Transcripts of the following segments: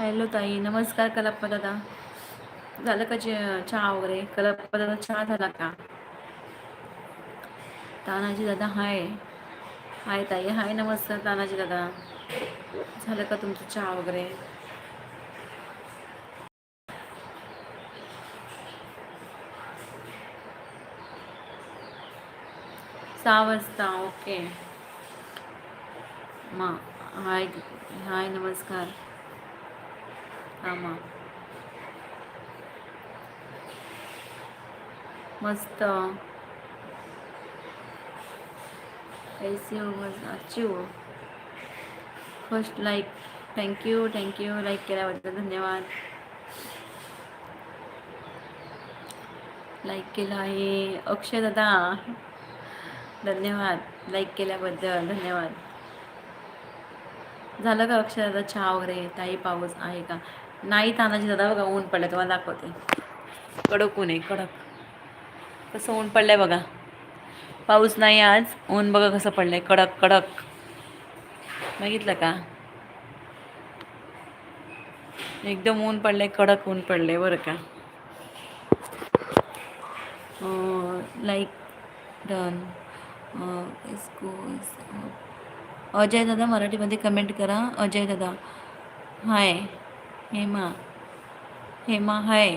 Hello ताई नमस्कार कलाप्पा दादा झालं का जे चहा वगैरे? कलाप्पा दादा चहा झाला का? तानाजी दादा हाय. हाय ताई हाय नमस्कार तानाजी दादा. झालं का तुमचं चहा वगैरे? सहा वाजता ओके. मा हाय हाय नमस्कार. हां मस्त. कैसी हो मस्त अच्छी हो. First like thank you thank you like केल्याबद्दल धन्यवाद. लाईक केलं आहे. अक्षय दादा धन्यवाद. लाईक केल्याबद्दल धन्यवाद. झालं का अक्षय दादा चहा वगैरे? ताई पाऊस आहे का? नाही तानाजी दादा बघा ऊन पडलं तुम्हाला दाखवते. कडक ऊन आहे कडक. कसं ऊन पडलंय बघा. पाऊस नाही आज ऊन बघा कसं पडलंय कडक कडक. बघितलं का? एकदम ऊन पडलंय कडक ऊन पडलंय बरं का? लाईक डन अजय दादा मराठीमध्ये कमेंट करा. अजय दादा. Hi Hema. Hema hi.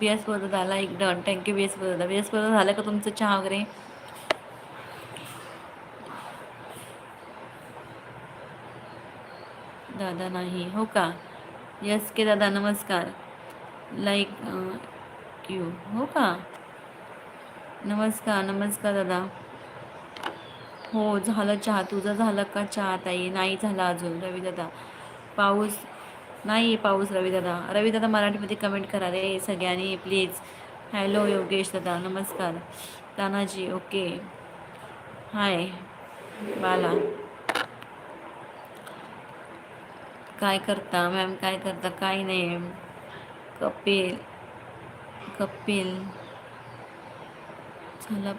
B S दादा like done thank you B S दादा बी एस बरोबर झालं का तुमचं चहा वगैरे? दादा नाही. हो का? यस के दादा नमस्कार. लाईक यू हो का? नमस्कार नमस्कार दादा. हो झालं चहा. तुझं झालं का चहा ताई? नाही झाला अजून. रवी दादा. पाऊस नाही पाऊस रवी दादा रवी दादा मराठीमध्ये कमेंट करा रे सगळ्यांनी प्लीज हॅलो योगेश दादा. नमस्कार. Tanaji okay hi Bala. काय करता? मॅम काय करता? काय नाही. कपिल. कपिल. झालं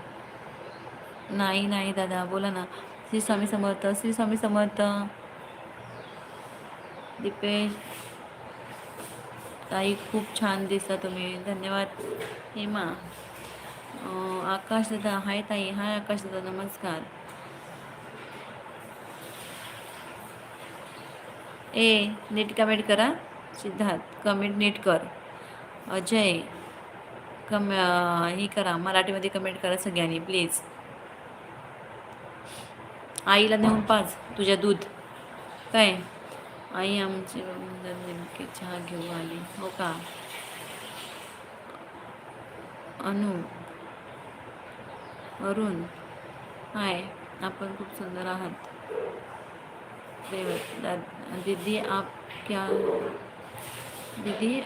नाही नाही दादा. बोला ना. श्री स्वामी समर्थ. श्री स्वामी समर्थ. दीपेश. ताई खूप छान दिसता तुम्ही. धन्यवाद. हेमा. आकाश दादा. हाय ताई. हाय आकाश दादा. नमस्कार. ए नीट कमेंट करा. सिद्धार्थ कमेंट नीट कर. अजय कम हे करा. मराठीमध्ये कमेंट करा सगळ्यांनी प्लीज आईला नेऊन पाच तुझ्या दूध. काय? आई आमची नेमकी चहा घेऊ आली. हो का? अनु अरुण हाय आपण खूप सुंदर आहात. दा- दीदी आप क्या दीदी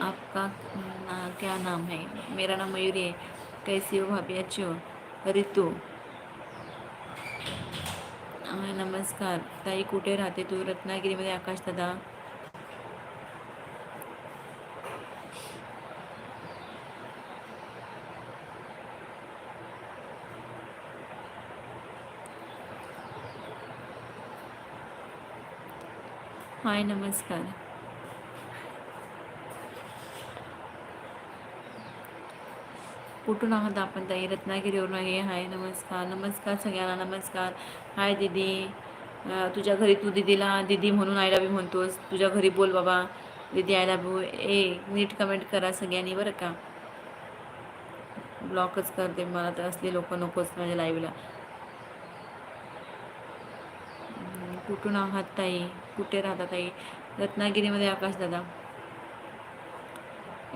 आपका ना, क्या नाम है? मेरा नाम मयूरी है कैसी हो भाभी? अच्छी हो? रितू हां नमस्कार. ताई कुठे राहते तू? रत्नागिरीमध्ये आकाश दादा. हाय नमस्कार. कुठून आहात आपण? ताई रत्नागिरीवरून आहे. हाय नमस्कार. नमस्कार सगळ्यांना नमस्कार. हाय दीदी. तुझ्या घरी तू दीदीला दीदी म्हणून आय लव्ह यू म्हणतोस. तुझ्या घरी बोल बाबा. दीदी आय लव्ह यू. ए नीट कमेंट करा सगळ्यांनी बरं का? ब्लॉकच करते. मला तर असले लोक नकोच माझ्या लाईव्हला कुठून आहात ताई? कुठे राहता ताई? रत्नागिरीमध्ये आकाश दादा.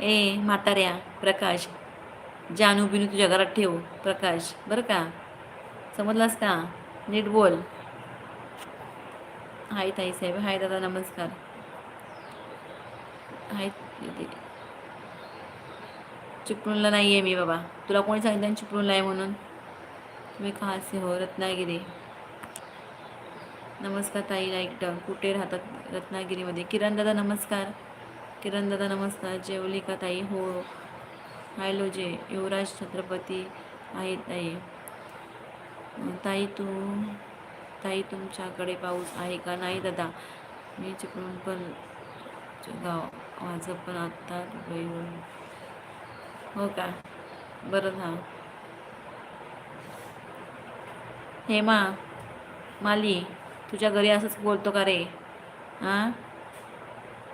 ए म्हाताऱ्या प्रकाश. जानू बिनू तुझ्या घरात ठेव प्रकाश. बरं का? समजलास का? नीट बोल. हाय ताई साहेब. हाय दादा नमस्कार. हाय दीदी. चिपळूणला नाही आहे मी बाबा. तुला कोणी सांगितलं ना चिपळूणला आहे म्हणून? तुम्ही खासे हो रत्नागिरी. नमस्कार ताई लाईक कुठे राहतात रत्नागिरीमध्ये? किरण दादा नमस्कार. किरण दादा नमस्कार. जेवली का ताई? हो. हॅलो जे युवराज छत्रपती आहे ताई ताई तू ताई तुमच्याकडे पाऊस आहे का? नाही दादा. मी चिपळूण पण गाव माझं पण आत्ता दुबईवरून. हो का? बरं हा हेमा माली तुझ्या घरी असंच बोलतो का रे? हां?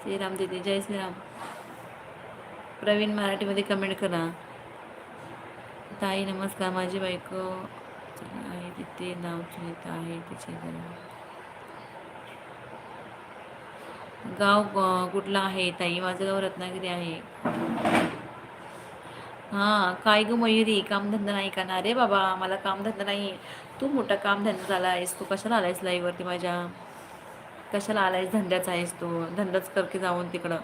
श्रीराम दिदी जय श्रीराम. प्रवीण मराठीमध्ये कमेंट करा. ताई नमस्कार. माझी बायको आहे तिथे नाव सुनीता आहे तिचे गाव कुठला कुठलं आहे? ताई माझं गाव रत्नागिरी आहे. हां काय ग मयुरी? कामधंदा नाही का? ना रे बाबा मला कामधंदा नाही. तू मोठा कामधंदा झाला आहेस. तू कशाला आलायस लाईवरती माझ्या? कशाला आलायस? धंद्याचा आहेस तू. धंदाच करके जाऊन तिकडं.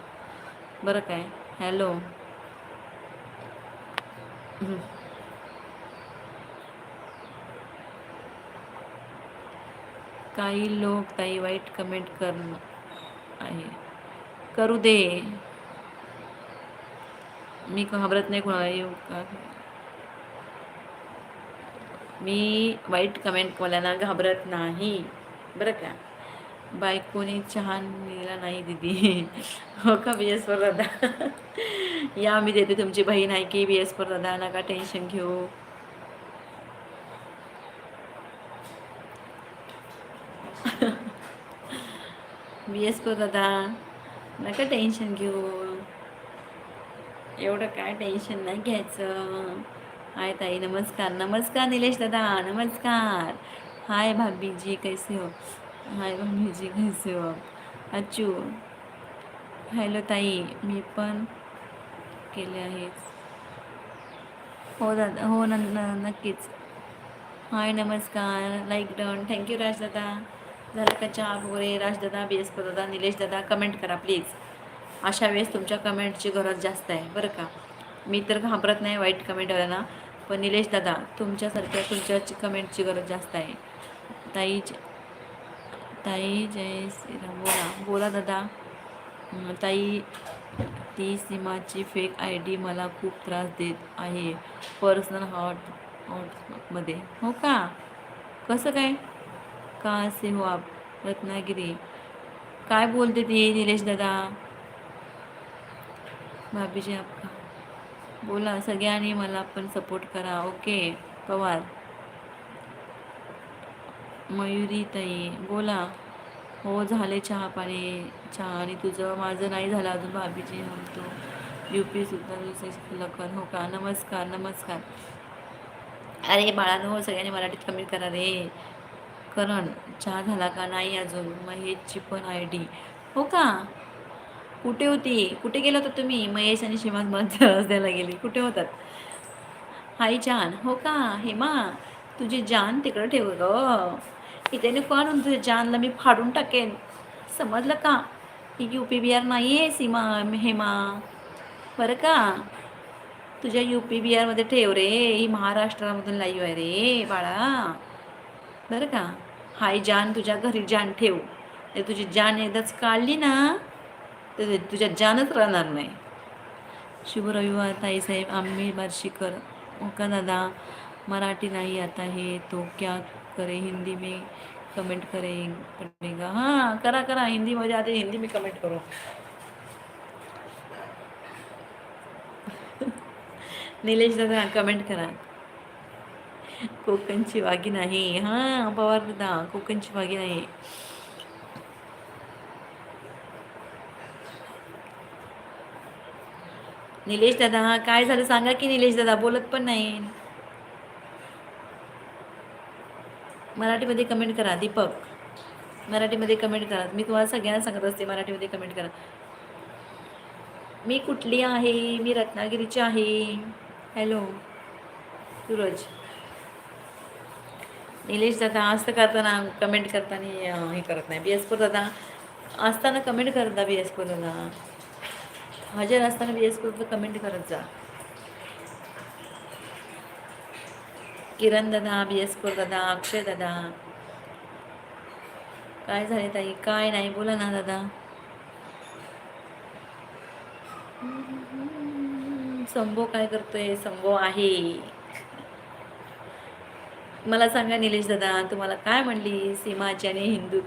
बरं काय? हॅलो. काही लोक काही वाईट कमेंट कर आहे. करू दे. मी घाबरत नाही कोणाला येऊ का? मी वाईट कमेंट कोणाला घाबरत नाही. बरं का? बायकोने चहा नेला नाही दिदी. हो का बी एस पर दादा या मी देते तुमची बहीण आहे की बी एस पर दादा नका टेन्शन घेऊ. बी एस पर दादा नका टेन्शन घेऊ. एवढं काय टेन्शन नाही घ्यायचं. हाय ताई नमस्कार. नमस्कार निलेश दादा नमस्कार. हाय भाभीजी कैसे हो? हाय मम्मीजी जी कैसे हो अच्छू हॅलो ताई मी पण केले आहेत. हो दादा हो न नक्कीच. हाय नमस्कार. लाईक डन थँक्यू राजदादा. झालं का चहा वगैरे राजदादा बी एस दादा निलेश दादा कमेंट करा प्लीज अशा वेळेस तुमच्या कमेंटची गरज जास्त आहे बरं का? मी तर घाबरत नाही वाईट कमेंट आल्याला पण निलेश दादा तुमच्यासारख्या तुमच्या कमेंटची गरज जास्त आहे. ताई ताई जय श्रीराम. बोला बोला दादा. ताई ती सीमाची फेक आय डी मला खूप त्रास देत आहे. पर्सनल हॉट हॉटमध्ये हो का? कसं काय? का असे हो आप? रत्नागिरी. काय बोलते ती निलेश दादा? भाभीजी आपका. बोला सगळ्यांनी मला पण सपोर्ट करा. ओके पवार. मयुरी ताई बोला. हो झाले चहा पाणी. चहा आणि तुझं माझं नाही झालं अजून भाभीजी म्हणतो यू पी सुद्धा लखन हो का? नमस्कार नमस्कार. अरे बाळांनो हो, सगळ्यांनी मराठीत कमी करा रे. करण चहा झाला का? नाही अजून. महेशची पण आय डी. हो का? कुठे होती? कुठे गेला होता तुम्ही? महेश आणि शिवाज मला द्यायला गेली. कुठे होतात? हाय जान. हो का? हेमा तुझी जान तिकडं ठेव ग. इथे नको तुझ्या जानला मी फाडून टाकेन समजलं का ही यू पी बी आर नाही आहे सीमा हेमा बरं का? तुझ्या यू पी बी आरमध्ये ठेव रे ही महाराष्ट्रामधून लाईव्ह आहे रे बाळा बरं का? हाय जान तुझ्या घरी जान ठेव। तुझी जान एकदाच काढली ना तर तुझ्या जानच राहणार नाही। शुभ रविवार ताईसाहेब आम्ही बार्शीकर ओका का दादा मराठी नाही आता हे तो क्या करे हिंदी में कमेंट करें पड़ेगा हाँ करा करा हिंदी मध्ये आते हो हिंदी में कमेंट करो। निलेश दादा कमेंट करा। कोकणची वागी नाही। हां पवार दादा कोकणची वागी आहे निलेश दादा काय झालं? सांगा की निलेश दादा बोलत पण नाही. मराठीमध्ये कमेंट करा दीपक. मराठीमध्ये कमेंट करा. मी तुम्हाला सगळ्यांना सांगत असते मराठीमध्ये कमेंट करा. मी कुठली आहे? मी रत्नागिरीची आहे. हॅलो सूरज. निलेश दादा असं करताना कमेंट करताना हे करत नाही. बी एस दादा असताना कमेंट करता बी एस दादा. हजर असताना बी एस कमेंट करत जा. किरण दादा बी एस दादा अक्षय दादा काय झाले ताई? काय नाही बोला ना दादा. संभो काय करतोय? संभो आहे. मला सांगा निलेश दादा तुम्हाला काय म्हणली? सीमाची आणि हिंदू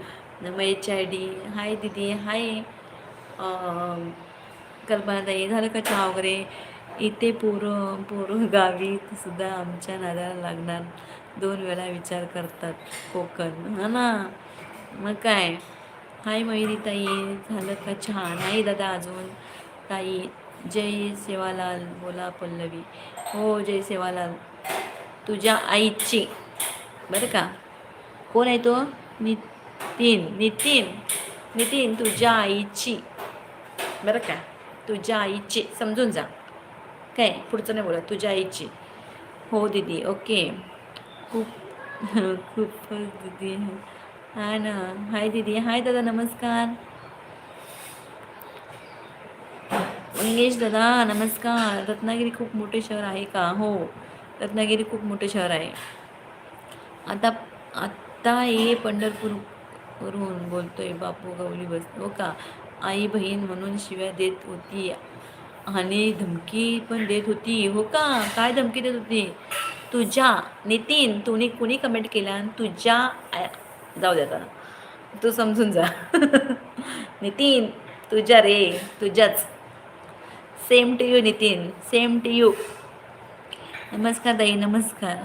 महेशची आय डी हाय दिदी हाय. अं, कल्पनाताई झालं का चहा वगैरे? इथे पोरं पोरं गावी सुद्धा आमच्या नादाला लागणार. दोन वेळा विचार करतात कोकण. हा ना? मग काय? हाय मयुरी ताई झालं का छान आहे दादा अजून. ताई जय सेवालाल बोला पल्लवी. हो जय सेवालाल. तुझ्या आईची. बरं का? कोण आहे तो? नितीन नितीन नितीन तुझ्या आईची. बरं का? तुझ्या आईची. समजून जा. काय? पुढचं नाही बोला तुझ्या आईची. हो दीदी. ओके. खूप खूप दीदी. हाय ना. हाय दीदी. हाय दादा. नमस्कार. मंगेश दादा नमस्कार. रत्नागिरी खूप मोठे शहर आहे का? हो. रत्नागिरी खूप मोठे शहर आहे. आता आत्ता ये पंढरपूरवरून. बोलतोय बापू गवली बस हो का? आई बहीण म्हणून शिव्या देत होती. आणि धमकी पण देत होती. हो का? काय धमकी देत होती? तुझ्या नितीन तुम्ही कुणी कमेंट केला? तुझ्या जाऊ द्या आता. तू समजून जा. नितीन तुझ्या रे तुझ्याच. Same to you Nitin. Same to you नमस्कार ताई नमस्कार.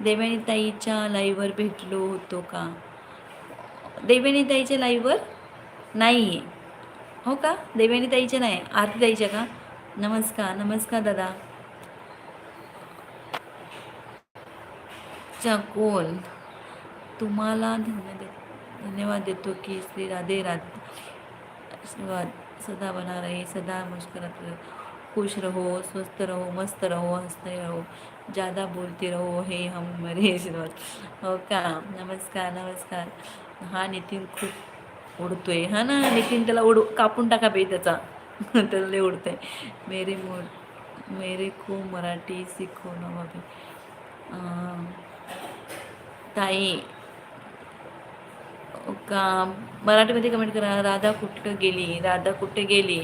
देवेणी ताईच्या लाईव्हवर भेटलो होतो का? देवेणी ताईच्या लाईव्हवर नाही हो का? देवेणी ताईच्या नाही आरती ताईच्या का? नमस्कार नमस्कार दादा. चाकोल. तुम्हाला धन्य धन्यवाद देतो की श्री राधे राधे. सदा बना रहे सदा मुस्कुराते खुश रहो स्वस्थ रहो मस्त रहो हंसते रहो ज़्यादा बोलते रहो हे हम मरे आशीर्वाद. हो का? नमस्कार नमस्कार. हा नितीन खूप उडतोय हा ना नितीन त्याला उड कापून टाका बे त्याचा. त्याला लय उडतंय मेरे मो मेरे को मराठी सिखो ना बाबी. ताई का मराठीमध्ये कमेंट करा राधा कुठं गेली? राधा कुठे गेली?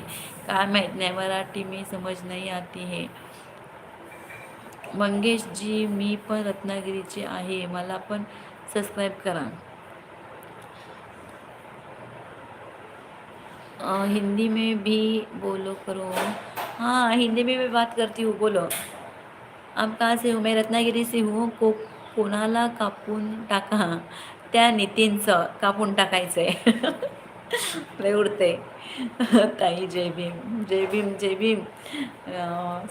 काय माहीत नाही मराठी मी समज नाही आती हे. मंगेश जी मी पण रत्नागिरीची आहे. मला पण सबस्क्राईब करा. हिंदी में भी बोलो करो। हाँ हिंदी में भी बात करती हूँ बोलो। आप कहाँ से हो? मैं रत्नागिरी से हूँ को कोणाला कापून टाका। त्या नितीनचं कापून टाकायचं आहे उडते ताई जय भीम. जय भीम जय भीम.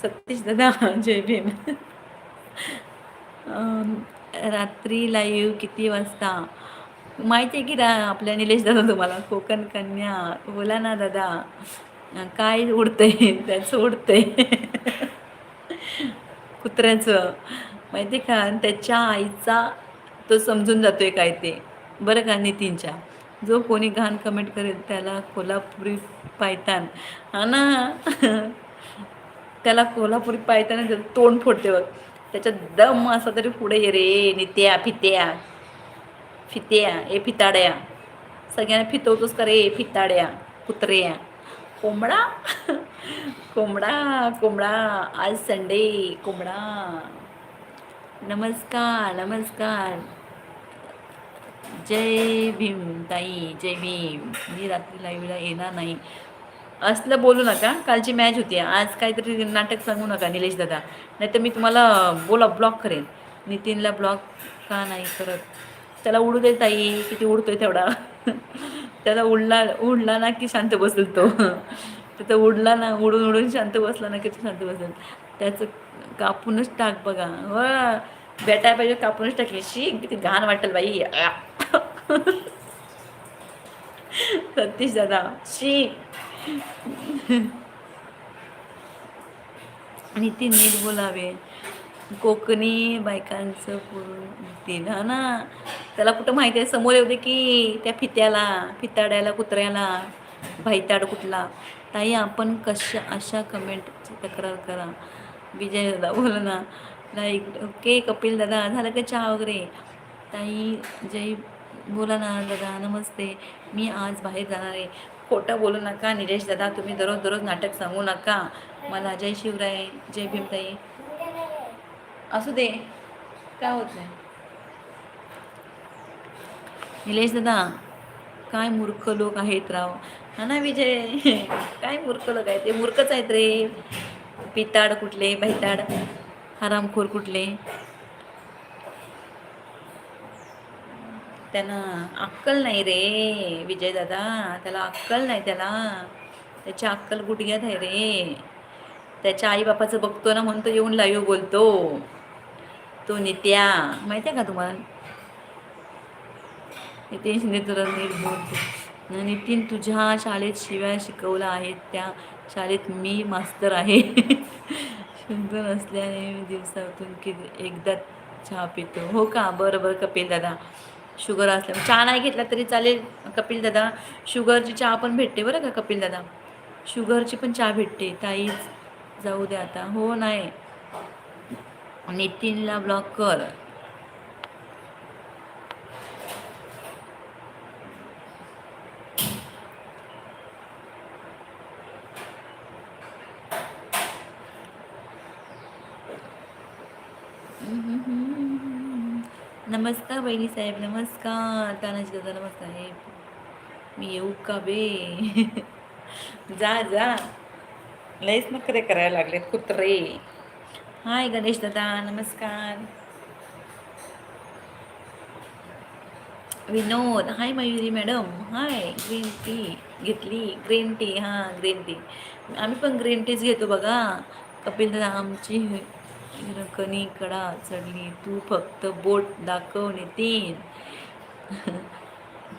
सतीश दादा जय भीम. रात्री लाईव्ह किती वाजता? माहिती आहे की रा आपल्या निलेश दादा तुम्हाला? कोकण कन्या. बोला ना दादा. काय उडतंय? त्याचं उडतंय. कुत्र्याचं. माहिती आहे का? त्याच्या आईचा तो समजून जातोय काय ते. बरं का नितीनच्या? जो कोणी घाण कमेंट करेल त्याला कोल्हापुरी पायतान. हा ना? त्याला कोल्हापुरी पायताना त्याचं तोंड फोडते बघ. त्याच्यात दम असा तरी पुढे ये रे नित्या फित्या फित्या ए फिताड्या. सगळ्यांना फितवतोस का रे फिताड्या कुत्र्या. कोंबडा? कोंबडा कोंबडा. आज संडे कोंबडा. नमस्कार नमस्कार. जय भीम ताई. जय भीम. मी रात्री लाईव्हला येणार नाही. असलं बोलू नका. कालची मॅच होती. आज काहीतरी नाटक सांगू नका निलेश दादा. नाही तर मी तुम्हाला बोला ब्लॉक करेन. नितीनला ब्लॉक का नाही करत? त्याला उडू दे ताई किती उडतोय तेवढा. त्याला उडला उडला ना की शांत बसेल तो. तिथं उडला ना उडून उडून शांत बसला ना की शांत बसेल. त्याचं कापूनच टाक बघा. व बेटा पाहिजे कापूनच टाकली. शी किती घाण वाटेल बाई. सतीश दादा शी नितीन नीट बोलावे. कोकणी बायकांचं पूर्ण नितीन ना त्याला कुठं माहिती आहे? समोर येऊ दे की त्या फित्याला फिताड्याला कुत्र्याला भाईताड कुठला. ताई आपण कशा अशा कमेंटची तक्रार करा. विजय दादा बोल ना. लाईक ओके कपिल दादा झालं का चहा वगैरे? ताई जय बोला ना दादा नमस्ते. मी आज बाहेर जाणार आहे. खोटं बोलू नका निलेश दादा तुम्ही दररोज दररोज नाटक सांगू नका. मला जय शिवराय जय भीमताई. असू दे. काय होत नाही. निलेश दादा काय मूर्ख लोक आहेत राव. हा ना विजय? काय मूर्ख लोक आहेत? ते मूर्खच आहेत रे. पिताड कुठले बैताड हरामखोर कुठले? त्यांना अक्कल नाही रे विजय दादा. त्याला अक्कल नाही त्याला. त्याची अक्कल गुडघ्यात आहे रे? त्याच्या आईबापाचं बघतो ना म्हणून तो येऊन लाईव्ह बोलतो. तो नित्या माहिती आहे का तुम्हाला? नितीन शिंदे तुला नीट नितीन तुझ्या शाळेत शिव्या शिकवल्या आहेत त्या शाळेत मी मास्तर आहे. शंभर असल्याने मी दिवसातून कि एकदा चहा पितो. हो का? बरं बरं कपिल दादा. शुगर असल्यामुळे. चहा नाही घेतला तरी चालेल कपिल दादा. शुगरची चहा पण भेटते बरं का कपिल दादा? शुगरची पण चहा भेटते. ताईच जाऊ द्या आता. हो नाही. नितीनला ब्लॉक कर नमस्कार बहिणी साहेब नमस्कार. तानाजी दादा नमस्कार. मी येऊ का बे? जा जा. लयच नखरे करायला लागलेत कुत्रे. हाय गणेश दादा नमस्कार Vinod hi Mayuri madam hi green tea घेतली ग्रीन टी हां ग्रीन टी आम्ही पण ग्रीन टीच घेतो बघा. कपिल दादा आमची. रकणी कडा चढली. तू फक्त बोट दाखव नितीन.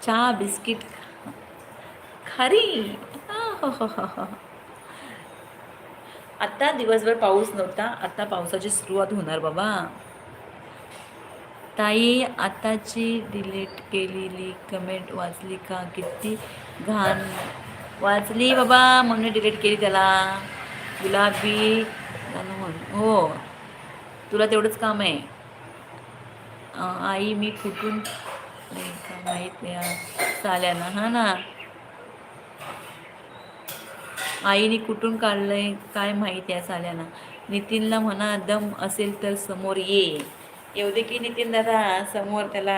चहा बिस्किट खारी. आता दिवसभर पाऊस नव्हता आता पावसाची सुरुवात होणार बाबा. ताई आताची डिलीट केलेली कमेंट वाचली का? किती घाण. वाचली बाबा म्हणून डिलीट केली त्याला. गुलाबी हो. तुला तेवढंच काम आहे. आई मी कुठून? नाही का माहीत नाही. चाल्यानं हा ना. आईने कुठून काढलंय काय माहीत या साल्याला. नितीनला म्हणा दम असेल तर समोर ये. येऊ दे की नितीन दादा समोर त्याला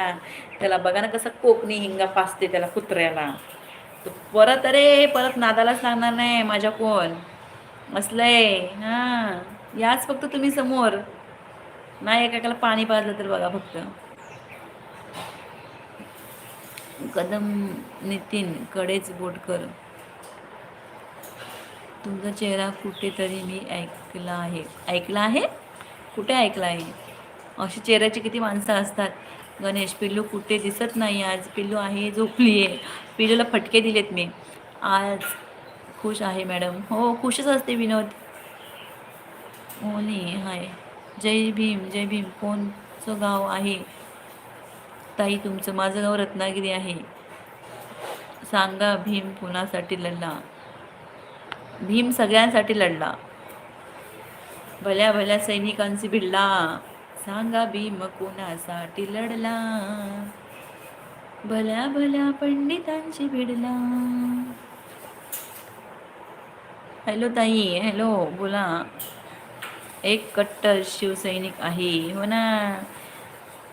त्याला बघा ना कसं कोकणी हिंगा फासते त्याला कुत्र्याला. तो परत अरे परत नादालाच लागणार नाही माझ्या कोण? असलंय हां याच फक्त तुम्ही समोर. नाही एकाकाला पाणी पाजलं तर बघा फक्त. कदम नितीन कडेच बोट कर. तुमचा चेहरा कुठेतरी मी ऐकला आहे. ऐकला आहे? कुठे ऐकला आहे? अशी चेहऱ्याची किती माणसं असतात. गणेश पिल्लू कुठे दिसत नाही आज? पिल्लू आहे झोपली आहे पिल्लूला फटके दिलेत मी. आज खुश आहे मॅडम. हो खुशच असते विनोद. हो नाही हाय. जय भीम जय भीम. कोणचं गाव आहे? ताई तुमचं. माझं गाव रत्नागिरी आहे. सांगा भीम कुणासाठी लढला. भीम सगळ्यांसाठी लढला. भल्या भल्या सैनिकांशी भिडला. सांगा भीम कोणासाठी लढला? भल्या भल्या पंडितांशी भिडला. हॅलो ताई हॅलो बोला. एक कट्टर शिवसैनिक आहे हो ना?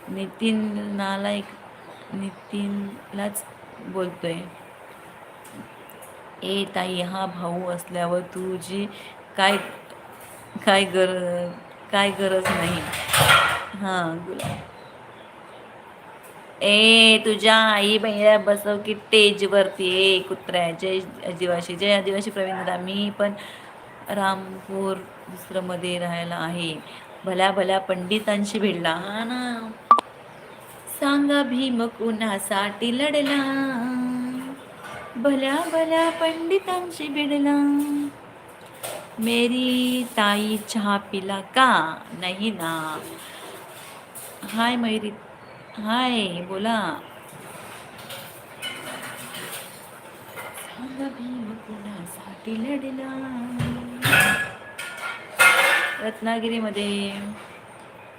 नितीन नालायक नितीनलाच बोलतोय. ए ताई हा भाऊ असल्यावर तुझी काय काय गर काय गरज नाही. हां बोला ए तुझ्या आई बहिणीला बसव की टेजवरती ए कुत्र्या जय आदिवासी जय आदिवासी प्रवीण मी पण रामपूर दुसरंमध्ये राहायला आहे. भल्या भल्या पंडितांशी भिडला हा ना. सांगा भीम कुणासाठी लढला? भल्या भल्या पंडितांशी भिडला मेरी ताई चहा पिला का? नाही ना. हाय मयुरी हाय बोला. सांगा कुणासाठी लढला? रत्नागिरीमध्ये.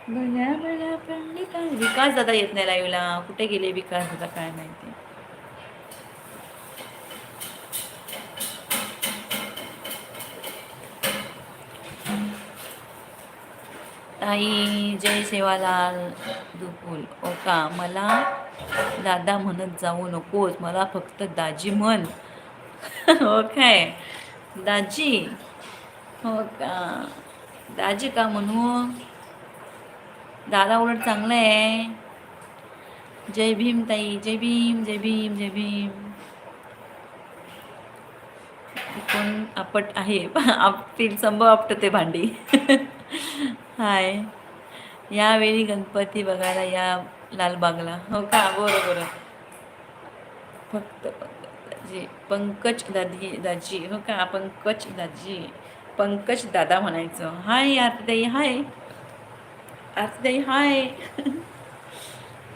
भल्या भल्या पंडिता विकास दादा येत नाही लाईव्हला कुठे गेले विकास दादा काय माहिती? ताई जय सेवालाल दुपुल हो का? मला दादा म्हणत जाऊ नकोस. मला फक्त दाजी म्हण. हो काय? दाजी. हो का? दाजी का म्हणू? दादा उलट चांगलं आहे. जय भीम ताई जय भीम जय भीम जय भीम. कोण आपट आहे? आपतील संभव आपटते भांडी. हाय. यावेळी गणपती बघायला या लालबागला. हो का? बरं बरं. फक्त दाजी पंकज दादी दाजी. हो का? पंकज दाजी पंकज दादा म्हणायचं. हाय आरतीताई. हाय. आरतीताई हाय.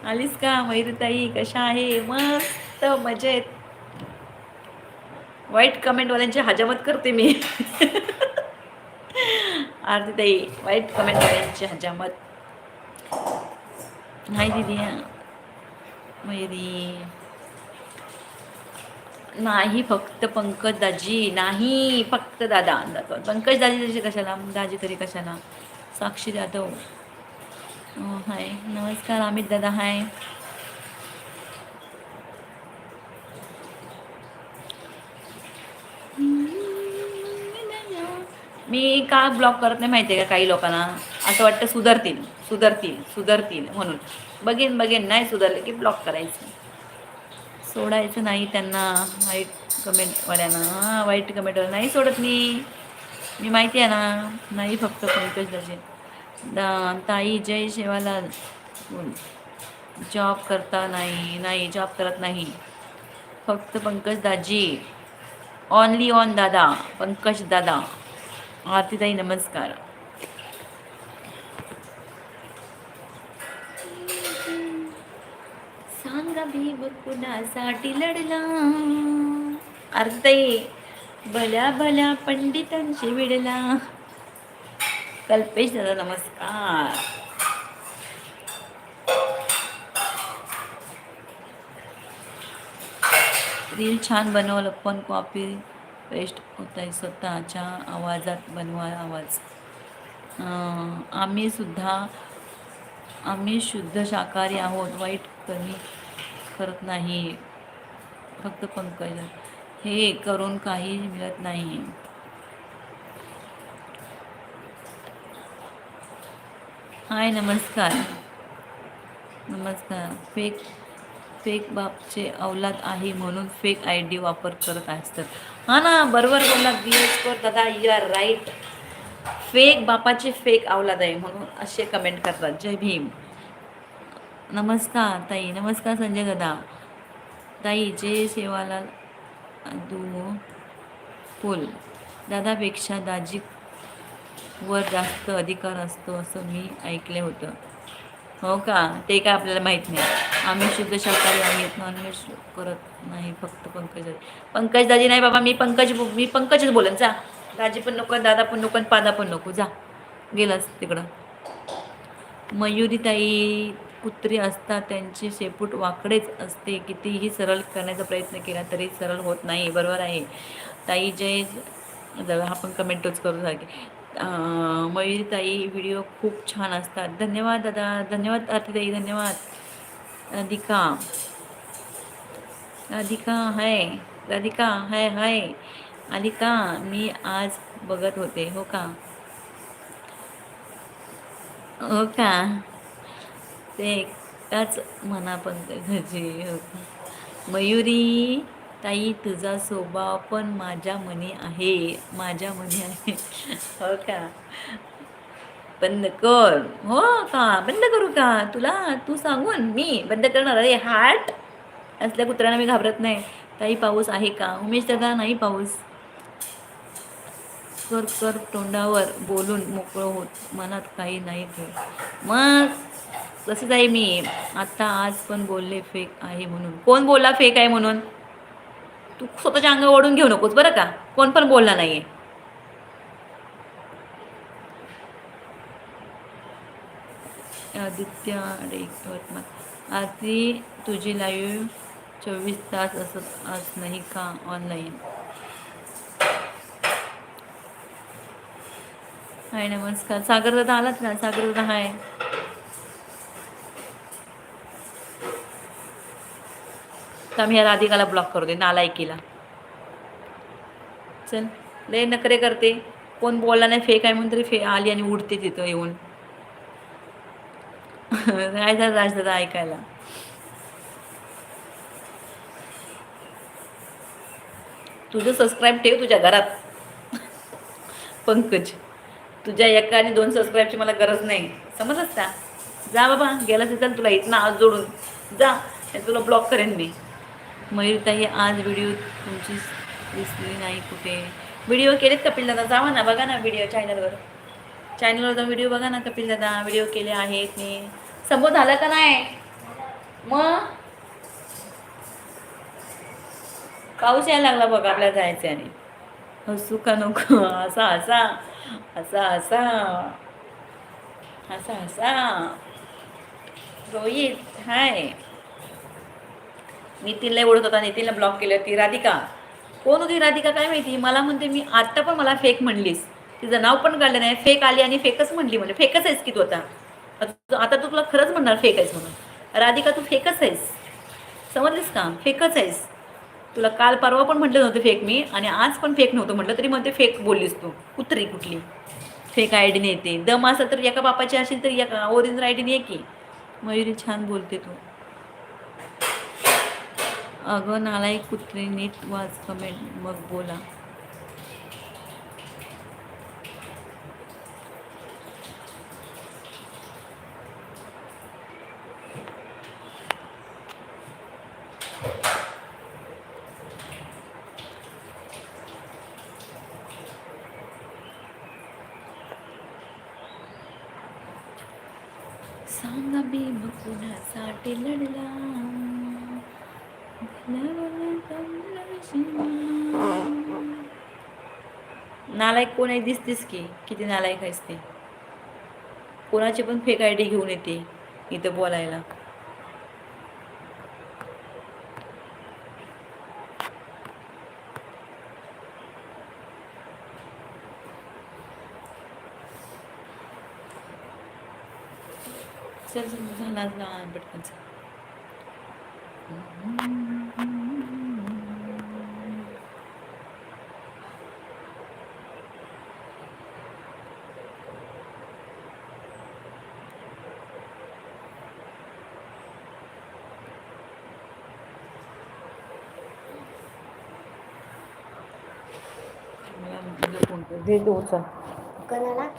आलीस का? मयुरीताई कशा आहे? मस्त मजेत. वाईट कमेंटवाल्यांची हजामत करते मी. आरतीताई वाईट कमेंट करायची हजामत. नाही दिदी. मयुरी नाही फक्त पंकज दाजी. नाही फक्त दादा पंकज दाजी तरी कशाला? दाजी तरी कशाला? साक्षी जाधव. हाय. नमस्कार अमित दादा हाय. मी का ब्लॉक करत नाही माहिती आहे का काही लोकांना? असं वाटतं सुधारतील सुधारतील सुधारतील म्हणून. बघेन बघेन. नाही सुधारले की ब्लॉक करायचं. सोडायचं नाही त्यांना. वाईट कमेंटवाल्यांना हां वाईट कमेंटवाल्या नाही सोडत मी. मी माहिती आहे ना. नाही फक्त पंकज दर्जे ताई जय शेवाला जॉब करता नाही. नाही जॉब करत नाही. फक्त पंकज दाजी. ऑनली ऑन दादा. पंकज दादा. आरतीताई नमस्कार सांगा भीम कुणासाठी लढला आरतीताई भल्या भल्या पंडितांशी विडला कल्पेश दादा नमस्कार रील छान बनवलं पण कॉपी पेस्ट होत आहे स्वतःच्या आवाजात बनवा आवाज. आम्ही सुद्धा आम्ही शुद्ध शाकाहारी आहोत वाईट कमी करत नाही. फक्त पंकज. हे करून काही मिळत नाही. हाय नमस्कार. नमस्कार. फेक फेक बापचे अवलाद आहे म्हणून फेक आय डी वापर करत असतात. हा ना बरोबर बोलला बी एस कर दादा यू आर राईट फेक बापाचे फेक अवलाद आहे म्हणून असे कमेंट करतात. जय भीम. नमस्कार ताई. नमस्कार संजय दादा. ताई जय सेवालाल दू पुल दादापेक्षा दाजी वर जास्त अधिकार असतो असं मी ऐकले होतं. हो का? ते काय आपल्याला माहीत नाही. आम्ही शुद्ध शाकाहारी आहेत नॉनव्हेज करत नाही फक्त पंकज पंकज दाजी नाही बाबा मी पंकज मी पंकजच बोलेन जा. दाजी पण नको दादा पण नको आणि पादा पण नको जा. गेलाच तिकडं. मयुरीताई कुत्री असतात त्यांचे शेपूट वाकडेच असते. कितीही सरळ करण्याचा प्रयत्न केला तरी सरळ होत नाही. बरोबर आहे. ताई जय जरा आपण कमेंटच करू सारखे मयुरीताई व्हिडिओ खूप छान असतात. धन्यवाद दादा. धन्यवाद आरतीताई. धन्यवाद. राधिका. राधिका हाय राधिका हाय हाय आलिका मी आज बघत होते हो का? हो का? ते एकटाच म्हणा पंकजाची हो का? मयुरी. ताई तुझा स्वभाव पण माझ्या मनी आहे. माझ्या मनी आहे. हो का? बंद कर. हो का? बंद करू का? तुला तू सांगून मी बंद करणार अरे हार्ट असल्या कुत्र्यांना मी घाबरत नाही. ताई पाऊस आहे का? उमेश दादा नाही पाऊस. कर कर तोंडावर बोलून मोकळं होत. मनात काही नाही ते. मग तसंच आहे मी. आता आज पण बोलले फेक आहे म्हणून. कोण बोलला फेक आहे म्हणून? तू स्वतःच्या अंगा ओढून घेऊ नकोस बरं का? कोण पण बोलला नाहीये. आदित्य यवतमाळ तुझी लाईव्ह चोवीस तास असत आज नाही का ऑनलाईन हाय नमस्कार. सागर दादा आलात ना? सागर दादा हाय. तर आम्ही या राधिकाला ब्लॉक करू दे नालायकीला. चल लय नखरे करते. कोण बोलला नाही फेक आहे म्हणून तरी फे आली आणि उडते तिथं येऊन. काय झालं राजदादा ऐकायला. तुझं सबस्क्राईब ठेव तुझ्या घरात. पंकज तुझ्या एका आणि दोन सबस्क्राईबची मला गरज नाही. समजच का? जा बाबा गेला तिथं तुला इथनं आज जोडून. जा तुला ब्लॉक करेन मी. मयूरताई आज व्हिडिओ तुमची दिसली नाही कुठे. व्हिडिओ केलेत कपिल दादा जावा ना बघा ना व्हिडिओ चॅनलवर चॅनलवर जाऊन व्हिडिओ बघा ना कपिल दादा व्हिडिओ केले आहेत मी. समोर झालं का नाही? मग? पाऊस यायला लागला बघा आपल्याला जायचं आणि. हसू का नको? असा असा असा असा असा असा रोहित हाय नितीनला ओळखत होता नितीनला ब्लॉक केलं. ती राधिका. कोण होती राधिका काय माहिती? मला म्हणते मी आत्ता पण मला फेक म्हणलीस. तिचं नाव पण काढलं नाही. फेक आली आणि फेकच म्हणली म्हणजे फेकच आहेस की तू आता? आता आता तू तुला खरंच म्हणणार फेक आहेस म्हणून. राधिका तू फेकच आहेस. समजलीस का? फेकच आहेस. तुला काल परवा पण म्हटलं नव्हतं फेक मी आणि आज पण फेक नव्हतं म्हटलं तरी म्हणते फेक बोललीस तू. कुत्री कुठली? फेक आय डीने येते. दम असं तर एका बापाची असेल तर एका ओरिजिनल आय डीने ये की. मयुरी छान बोलते तू. अगं नालायक कुत्रे नीट वाच कमेंट मग बोला. सांगा मी मग कुणासाठी लढला? नालायक कोण आहे दिसतेस की? किती नालायक आहेस ते? कोणाची पण फेक आय डी घेऊन येते इथं बोलायला. चल झाला पटकन चल. मला मुलगा फोन कर. दे तो कोणाला